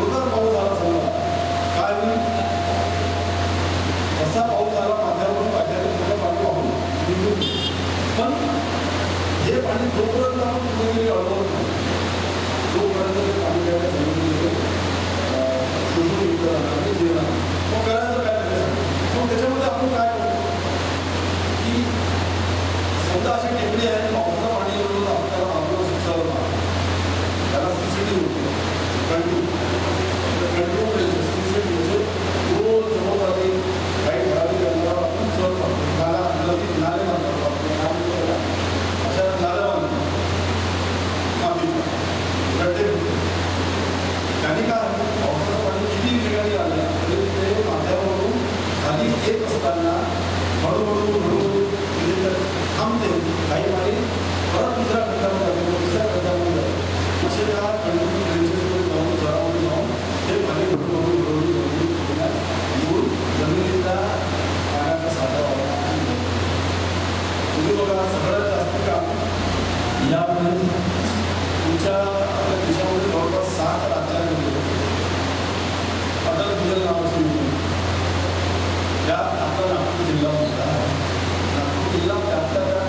जोरदार पाऊस झाला झाला काल कसा पाऊस झाला माझ्यावर माझ्यावर थोडं पाणी वाहून पण हे पाणी जोपर्यंत आपण कुठेतरी अडवत नाही जोपर्यंत ते पाणी द्यायला सांगितलं शोधून घेतलं आणि देणार मग करायचं काय मग त्याच्यामध्ये आपण काय करतो? की समजा अशी टेकडी आहे खाली येत असताना हळूहळू हळूहळू थांबते. काही मागे परत दुसऱ्या खड्ड्यामध्ये जाते. दुसऱ्या खड्ड्यामध्ये जाते. असे त्या कंटिन्यू ट्रेन्सेसमध्ये जाऊन जरामध्ये जाऊन ते पाणी हळूहळू हळूहळू हळूहळू पुण्यात येऊन जमिनीचा पाण्याचा साठा वाढला तुम्ही बघा सगळ्यात जास्त काम यामध्ये तुमच्या 那我们就要想办法，要解决这个问题。